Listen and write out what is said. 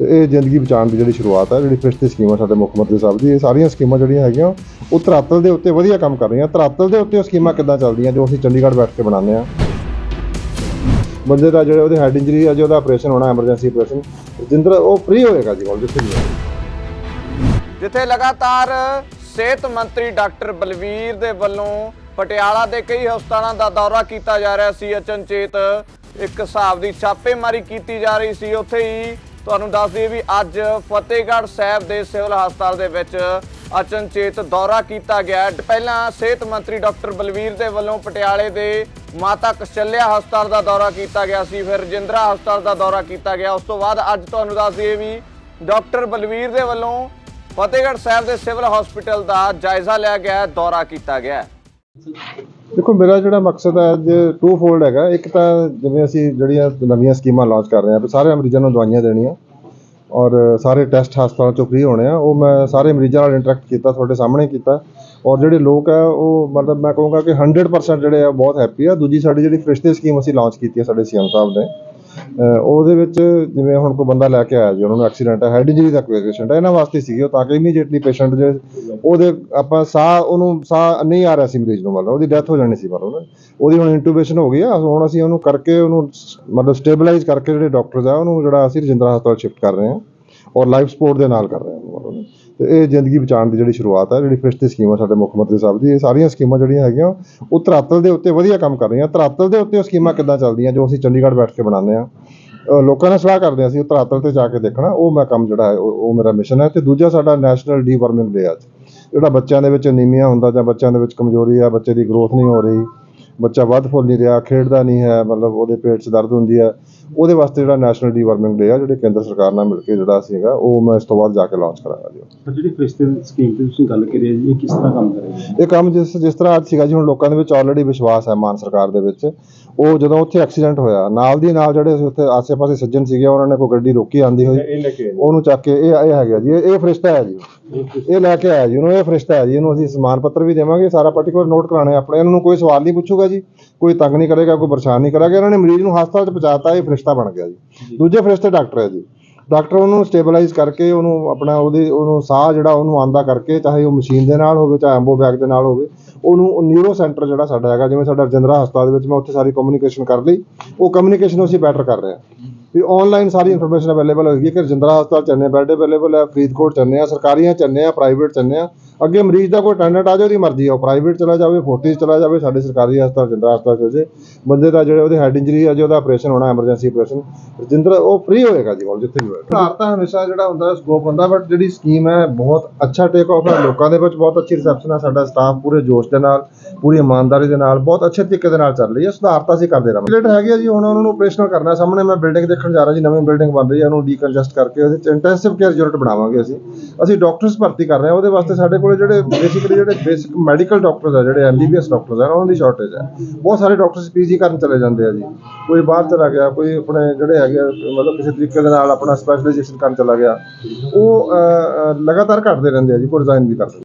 ਤੇ ਇਹ ਜ਼ਿੰਦਗੀ ਬਚਾਉਣ ਦੀ ਜਿਹੜੀ ਸ਼ੁਰੂਆਤ ਹੈ ਜਿਹੜੀ ਫਿਸ਼ਟ ਦੀ ਸਕੀਮ ਹੈ ਸਾਡੇ ਮੁੱਖ ਮੰਤਰੀ ਸਾਹਿਬ ਦੀ, ਇਹ ਸਾਰੀਆਂ ਸਕੀਮਾਂ ਜਿਹੜੀਆਂ ਹੈਗੀਆਂ, ਉਹ ਧਰਾਤਲ ਦੇ ਉੱਤੇ ਵਧੀਆ ਕੰਮ ਕਰ ਰਹੀਆਂ। ਧਰਾਤਲ ਦੇ ਉੱਤੇ ਉਹ ਸਕੀਮਾਂ ਕਿੱਦਾਂ ਚੱਲਦੀਆਂ, ਜੋ ਅਸੀਂ ਚੰਡੀਗੜ੍ਹ ਬੈਠ ਕੇ ਬਣਾਉਂਦੇ ਆ ਬੰਦੇ ਦਾ ਜਿਹੜੇ ਉਹਦੇ ਹੈਡ ਇੰਜਰੀ ਹੈ ਜੇ ਉਹਦਾ ਆਪਰੇਸ਼ਨ ਹੋਣਾ ਐਮਰਜੈਂਸੀ ਆਪਰੇਸ਼ਨ ਜਿੰਦਰ, ਉਹ ਫ੍ਰੀ ਹੋਏਗਾ ਜੀ ਕੋਲ ਜਿੱਥੇ ਜਿੱਥੇ ਲਗਾਤਾਰ ਸਿਹਤ ਮੰਤਰੀ ਡਾਕਟਰ ਬਲਵੀਰ ਦੇ ਵੱਲੋਂ ਪਟਿਆਲਾ ਦੇ ਕਈ ਹਸਪਤਾਲਾਂ ਦਾ ਦੌਰਾ ਕੀਤਾ ਜਾ ਰਿਹਾ ਸੀ, ਅਚਨਚੇਤ ਇੱਕ ਹਿਸਾਬ ਦੀ ਛਾਪੇਮਾਰੀ ਕੀਤੀ ਜਾ ਰਹੀ ਸੀ। ਉੱਥੇ ਹੀ ਤੁਹਾਨੂੰ ਦੱਸ ਦਈਏ ਵੀ ਅੱਜ ਫਤਿਹਗੜ੍ਹ ਸਾਹਿਬ ਦੇ ਸਿਵਲ ਹਸਪਤਾਲ ਦੇ ਵਿੱਚ ਅਚਨਚੇਤ ਦੌਰਾ ਕੀਤਾ ਗਿਆ ਪਹਿਲਾਂ ਸਿਹਤ ਮੰਤਰੀ ਡਾਕਟਰ ਬਲਵੀਰ ਦੇ ਵੱਲੋਂ ਪਟਿਆਲੇ ਦੇ ਮਾਤਾ ਕਸ਼ਲਿਆ ਹਸਪਤਾਲ ਦਾ ਦੌਰਾ ਕੀਤਾ ਗਿਆ ਸੀ, ਫਿਰ ਰਜਿੰਦਰਾ ਹਸਪਤਾਲ ਦਾ ਦੌਰਾ ਕੀਤਾ ਗਿਆ। ਉਸ ਤੋਂ ਬਾਅਦ ਅੱਜ ਤੁਹਾਨੂੰ ਦੱਸ ਦਈਏ ਵੀ ਡਾਕਟਰ ਬਲਵੀਰ ਦੇ ਵੱਲੋਂ ਫਤਿਹਗੜ੍ਹ ਸਾਹਿਬ ਦੇ ਸਿਵਲ ਹਸਪੀਟਲ ਦਾ ਜਾਇਜ਼ਾ ਲਿਆ ਗਿਆ ਦੌਰਾ ਕੀਤਾ ਗਿਆ ਦੇਖੋ, ਮੇਰਾ ਜਿਹੜਾ ਮਕਸਦ ਹੈ ਅੱਜ ਟੂ ਫੋਲਡ ਹੈਗਾ, ਇੱਕ ਤਾਂ ਜਿਵੇਂ ਅਸੀਂ ਜਿਹੜੀਆਂ ਨਵੀਆਂ ਸਕੀਮਾਂ ਲਾਂਚ ਕਰ ਰਹੇ ਹਾਂ, ਵੀ ਸਾਰੇ ਮਰੀਜ਼ਾਂ ਨੂੰ ਦਵਾਈਆਂ ਦੇਣੀਆਂ, ਔਰ ਸਾਰੇ ਟੈਸਟ ਹਸਪਤਾਲਾਂ ਚੋਂ ਫ੍ਰੀ ਹੋਣੇ ਆ, ਉਹ ਮੈਂ ਸਾਰੇ ਮਰੀਜ਼ਾਂ ਨਾਲ ਇੰਟਰੈਕਟ ਕੀਤਾ, ਤੁਹਾਡੇ ਸਾਹਮਣੇ ਕੀਤਾ, ਔਰ ਜਿਹੜੇ ਲੋਕ ਆ, ਉਹ ਮਤਲਬ ਮੈਂ ਕਹੂੰਗਾ ਕਿ 100% ਜਿਹੜੇ ਆ ਬਹੁਤ ਹੈਪੀ ਆ। ਦੂਜੀ ਸਾਡੀ ਜਿਹੜੀ ਫਰਿਸ਼ਤੇ ਸਕੀਮ ਅਸੀਂ ਲਾਂਚ ਕੀਤੀ ਹੈ ਸਾਡੇ ਸੀਐਮ ਸਾਹਿਬ ਨੇ ਉਹਦੇ ਵਿੱਚ ਜਿਵੇਂ ਹੁਣ ਕੋਈ ਬੰਦਾ ਲੈ ਕੇ ਆਇਆ ਜੀ, ਉਹਨਾਂ ਨੂੰ ਐਕਸੀਡੈਂਟ ਹੈ ਹੈਡ ਇੰਜਰੀ ਦਾ ਕੋਈ ਪੇਸ਼ੈਂਟ ਹੈ ਇਹਨਾਂ ਵਾਸਤੇ ਸੀਗੀ ਉਹ ਤਾਂ ਕਿ ਇਮੀਡੀਏਟਲੀ ਪੇਸ਼ੈਂਟ ਜੇ ਉਹਦੇ ਆਪਾਂ ਸਾਹ ਉਹਨੂੰ ਸਾਹ ਨਹੀਂ ਆ ਰਿਹਾ ਸੀ ਮਰੀਜ਼ ਨੂੰ ਮਤਲਬ ਉਹਦੀ ਡੈਥ ਹੋ ਜਾਣੀ ਸੀ ਮਤਲਬ ਨਾ ਉਹਦੀ ਹੁਣ ਇੰਟੂਬੇਸ਼ਨ ਹੋ ਗਈ ਆ, ਹੁਣ ਅਸੀਂ ਉਹਨੂੰ ਕਰਕੇ ਉਹਨੂੰ ਮਤਲਬ ਸਟੇਬਲਾਈਜ਼ ਕਰਕੇ ਜਿਹੜੇ ਡਾਕਟਰਸ ਆ, ਉਹਨੂੰ ਜਿਹੜਾ ਅਸੀਂ ਰਜਿੰਦਰਾ ਹਸਪਤਾਲ ਸ਼ਿਫਟ ਕਰ ਰਹੇ ਹਾਂ ਔਰ ਲਾਈਫ ਸਪੋਰਟ ਦੇ ਨਾਲ ਕਰ ਰਹੇ ਹਾਂ ਤੇ ਇਹ ਜ਼ਿੰਦਗੀ ਬਚਾਉਣ ਦੀ ਜਿਹੜੀ ਸ਼ੁਰੂਆਤ ਹੈ ਜਿਹੜੀ ਫਿਸ਼ਟ ਸਕੀਮ ਹੈ ਸਾਡੇ ਮੁੱਖ ਮੰਤਰੀ ਸਾਹਿਬ ਦੀ, ਇਹ ਸਾਰੀਆਂ ਸਕੀਮਾਂ ਜਿਹੜੀਆਂ ਹੈਗੀਆਂ, ਉਹ ਧਰਾਤਲ ਦੇ ਉੱਤੇ ਵਧੀਆ ਕੰਮ ਕਰ ਰਹੀਆਂ। ਧਰਾਤਲ ਦੇ ਉੱਤੇ ਉਹ ਸਕੀਮਾਂ ਕਿੱਦਾਂ ਚੱਲਦੀਆਂ, ਜੋ ਅਸੀਂ ਚੰਡੀਗੜ੍ਹ ਬੈਠ ਕੇ ਬਣਾਉਂਦੇ ਆ ਲੋਕਾਂ ਨਾਲ ਸਲਾਹ ਕਰਦੇ ਹਾਂ ਅਸੀਂ, ਉਹ ਧਰਾਤਲ ਤੇ ਜਾ ਕੇ ਦੇਖਣਾ, ਉਹ ਮੈਂ ਕੰਮ ਜਿਹੜਾ ਹੈ, ਉਹ ਮੇਰਾ ਮਿਸ਼ਨ ਹੈ। ਤੇ ਦੂਜਾ ਸਾਡਾ ਨੈਸ਼ਨਲ ਡੀ ਡੀਵਰਮਿੰਗ ਡੇ ਅੱਜ। ਜਿਹੜਾ ਬੱਚਿਆਂ ਦੇ ਵਿੱਚ ਅਨੀਮੀਆ ਹੁੰਦਾ, ਜਾਂ ਬੱਚਿਆਂ ਦੇ ਵਿੱਚ ਕਮਜ਼ੋਰੀ ਆ, ਬੱਚੇ ਦੀ ਗਰੋਥ ਨਹੀਂ ਹੋ ਰਹੀ, ਬੱਚਾ ਵੱਧ ਫੁੱਲ ਨਹੀਂ ਰਿਹਾ, ਖੇਡਦਾ ਨਹੀਂ ਹੈ, ਮਤਲਬ ਉਹਦੇ ਪੇਟ 'ਚ ਦਰਦ ਹੁੰਦੀ ਹੈ। ਉਹਦੇ ਵਾਸਤੇ ਜਿਹੜਾ ਨੈਸ਼ਨਲ ਡੀਵਰਮਿੰਗ ਡੇ ਆ ਜਿਹੜੇ ਕੇਂਦਰ ਸਰਕਾਰ ਨਾਲ ਮਿਲ ਕੇ ਜਿਹੜਾ ਅਸੀਂ ਹੈਗਾ ਉਹ ਮੈਂ ਇਸ ਤੋਂ ਬਾਅਦ ਜਾ ਕੇ ਲਾਂਚ ਕਰਾਂਗਾ ਜੀ। ਜਿਹੜੀ ਫਰਿਸ਼ਤੇ ਸਕੀਮ ਤੇ ਤੁਸੀਂ ਗੱਲ ਕਰੀ ਜੀ ਇਹ ਕਿਸ ਤਰ੍ਹਾਂ ਕੰਮ ਕਰੇਗੀ? ਇਹ ਕੰਮ ਜਿਸ ਜਿਸ ਤਰ੍ਹਾਂ ਅੱਜ ਸੀਗਾ ਜੀ ਹੁਣ ਲੋਕਾਂ ਦੇ ਵਿੱਚ ਆਲਰੇਡੀ ਵਿਸ਼ਵਾਸ ਹੈ ਮਾਨ ਸਰਕਾਰ ਦੇ ਵਿੱਚ। ਉਹ ਜਦੋਂ ਉੱਥੇ ਐਕਸੀਡੈਂਟ ਹੋਇਆ ਨਾਲ ਦੀ ਨਾਲ ਜਿਹੜੇ ਉੱਥੇ ਆਸੇ-ਪਾਸੇ ਸੱਜਣ ਸੀਗੇ ਉਹਨਾਂ ਨੇ ਕੋਈ ਗੱਡੀ ਰੋਕੀ ਆਂਦੀ ਹੋਈ ਉਹਨੂੰ ਚੱਕ ਕੇ ਇਹ ਇਹ ਹੈਗਾ ਜੀ ਇਹ ਇਹ ਫਰਿਸ਼ਤਾ ਹੈ ਜੀ। ਇਹ ਲੈ ਕੇ ਆਇਆ ਜੀ ਉਹਨੂੰ ਇਹ ਫਰਿਸ਼ਤਾ ਹੈ ਜੀ ਇਹਨੂੰ ਅਸੀਂ ਸਮਾਨ ਪੱਤਰ ਵੀ ਦੇਵਾਂਗੇ ਸਾਰਾ ਪਾਰਟੀਕੂਲਰ ਨੋਟ ਕਰਾਣੇ ਆਪਣੇ ਇਹਨਾਂ ਨੂੰ ਕੋਈ ਸਵਾਲ ਨਹੀਂ ਪੁੱਛੂਗਾ ਜੀ ਕੋਈ ਤੰਗ ਨਹੀਂ ਕਰੇਗਾ ਕੋਈ ਪਰੇਸ਼ਾਨ ਨਹੀਂ ਕਰਾਂਗਾ ਇਹਨਾਂ ਨੇ ਮਰੀਜ਼ ਨੂੰ ਹਸਪਤਾਲ 'ਚ ਪਹੁੰਚਾਤਾ ਇਹ ਫਰਿਸ਼ਤਾ ਬਣ ਗਿਆ ਜੀ। ਦੂਜੇ ਫਰਿਸ਼ਤੇ ਡਾਕਟਰ ਹੈ ਜੀ। ਡਾਕਟਰ ਉਹਨੂੰ ਸਟੇਬਲਾਈਜ਼ ਕਰਕੇ ਉਹਨੂੰ ਆਪਣਾ ਉਹਦੇ ਉਹਨੂੰ ਸਾਹ ਜਿਹੜਾ ਉਹਨੂੰ ਆਂਦਾ ਕਰਕੇ ਚਾਹੇ ਉਹ ਮਸ਼ੀਨ ਦੇ ਨਾਲ ਹੋਵੇ ਚਾਹੇ ਐਂਬੋ ਬੈਗ ਦੇ ਨਾਲ ਹੋਵੇ ਉਹਨੂੰ ਨਿਊਰੋ ਸੈਂਟਰ ਜਿਹੜਾ ਸਾਡਾ ਹੈਗਾ ਜਿਵੇਂ ਸਾਡਾ ਰਜਿੰਦਰਾ ਹਸਪਤਾਲ ਦੇ ਵਿੱਚ ਮੈਂ ਉੱਥੇ ਸਾਰੀ ਕਮਿਊਨੀਕੇਸ਼ਨ ਕਰ ਲਈ ਉਹ ਕਮਿਊਨੀਕੇਸ਼ਨ ਅਸੀਂ ਬੈਟਰ ਕਰ ਰਹੇ ਹਾਂ। ਵੀ ਆਨਲਾਈਨ ਸਾਰੀ ਇਨਫੋਰਮੇਸ਼ਨ ਅਵੇਲੇਬਲ ਹੋਏਗੀ ਕਿ ਰਜਿੰਦਰਾ ਹਸਪਤਾਲ ਚੰਨੇ ਬੈੱਡ ਅਵੇਲੇਬਲ ਹੈ ਫਰੀਦਕੋਟ ਚੰਨੇ ਆ ਸਰਕਾਰੀਆਂ ਚੰਨੇ ਆ ਪ੍ਰਾਈਵੇਟ ਚੰਨੇ ਆ ਅੱਗੇ ਮਰੀਜ਼ ਦਾ ਕੋਈ ਅਟੈਂਡੈਂਟ ਆ ਜਾਵੇ, ਉਹਦੀ ਮਰਜ਼ੀ ਆ, ਉਹ ਪ੍ਰਾਈਵੇਟ ਚਲਾ ਜਾਵੇ ਫੋਰਟਿਸ ਚਲਾ ਜਾਵੇ, ਸਾਡੇ ਸਰਕਾਰੀ ਹਸਪਤਾਲ ਰਜਿੰਦਰਾ ਹਸਪਤਾਲ ਚਲੇ ਜੇ ਬੰਦੇ ਦਾ ਜਿਹੜੇ ਉਹਦੇ ਹੈਡ ਇੰਜਰੀ ਆ, ਜੇ ਉਹਦਾ ਆਪਰੇਸ਼ਨ ਹੋਣਾ ਐਮਰਜੈਂਸੀ ਆਪਰੇਸ਼ਨ ਰਜਿੰਦਰਾ, ਉਹ ਫ੍ਰੀ ਹੋਏਗਾ ਜੀ ਕੋਲ ਜਿੱਥੇ ਵੀ ਹੋਏਗਾ। ਭਾਰ ਤਾਂ ਹਮੇਸ਼ਾ ਜਿਹੜਾ ਹੁੰਦਾ ਸਕੋਪ ਹੁੰਦਾ ਬਟ ਜਿਹੜੀ ਸਕੀਮ ਹੈ, ਬਹੁਤ ਅੱਛਾ ਟੇਕ ਆਫ ਹੈ, ਲੋਕਾਂ ਦੇ ਵਿੱਚ ਬਹੁਤ ਅੱਛੀ ਰਿਸੈਪਸ਼ਨ ਹੈ ਸਾਡਾ ਸਟਾਫ ਪੂਰੇ ਜੋਸ਼ ਦੇ ਨਾਲ, ਪੂਰੀ ਇਮਾਨਦਾਰੀ ਦੇ ਨਾਲ, ਬਹੁਤ ਅੱਛੇ ਤਰੀਕੇ ਦੇ ਨਾਲ ਚੱਲ ਰਹੀ ਹੈ ਸੁਧਾਰ ਤਾਂ ਅਸੀਂ ਕਰਦੇ ਰਹਾਂਗੇ। ਲੇਟ ਹੈਗੇ ਜੀ, ਹੁਣ ਉਹਨਾਂ ਨੂੰ ਆਪਰੇਸ਼ਨਲ ਕਰਨਾ, ਸਾਹਮਣੇ ਮੈਂ ਬਿਲਡਿੰਗ ਦੇਖਣ ਜਾ ਰਿਹਾ ਜੀ, ਨਵੀਂ ਬਿਲਡਿੰਗ ਬਣ ਰਹੀ ਹੈ, ਉਹਨੂੰ ਡੀਕਨਜਸਟ ਕਰਕੇ ਉਹਦੇ ਚ ਇੰਟੈਂਸਿਵ ਕੇਅਰ ਯੂਨਿਟ ਬਣਾਵਾਂਗੇ ਅਸੀਂ। ਅਸੀਂ ਡਾਕਟਰਸ ਭਰਤੀ ਕਰ ਰਹੇ ਹਾਂ, ਉਹਦੇ ਵਾਸਤੇ ਸਾਡੇ ਕੋਲ ਜਿਹੜੇ ਬੇਸਿਕਲੀ ਜਿਹੜੇ ਬੇਸਿਕ ਮੈਡੀਕਲ ਡਾਕਟਰਸ ਆ ਜਿਹੜੇ ਐਮਬੀਬੀਐਸ ਡਾਕਟਰਸ ਆ ਉਹਨਾਂ ਦੀ ਸ਼ਾਰਟੇਜ ਹੈ ਬਹੁਤ ਸਾਰੇ ਡਾਕਟਰਸ ਪੀਜੀ ਕਰਨ ਚਲੇ ਜਾਂਦੇ ਆ ਜੀ। ਕੋਈ ਬਾਹਰ ਚਲਾ ਗਿਆ ਕੋਈ ਆਪਣੇ ਜਿਹੜੇ ਹੈਗੇ ਆ, ਮਤਲਬ ਕਿਸੇ ਤਰੀਕੇ ਦੇ ਨਾਲ ਆਪਣਾ ਸਪੈਸ਼ਲਾਈਜੇਸ਼ਨ ਕਰਨ ਚਲਾ ਗਿਆ। ਉਹ ਲਗਾਤਾਰ ਘਟਦੇ ਰਹਿੰਦੇ ਆ ਜੀ ਕੋਈ ਰਿਜ਼ਾਈਨ ਵੀ ਕਰ ਦਿੰਦੇ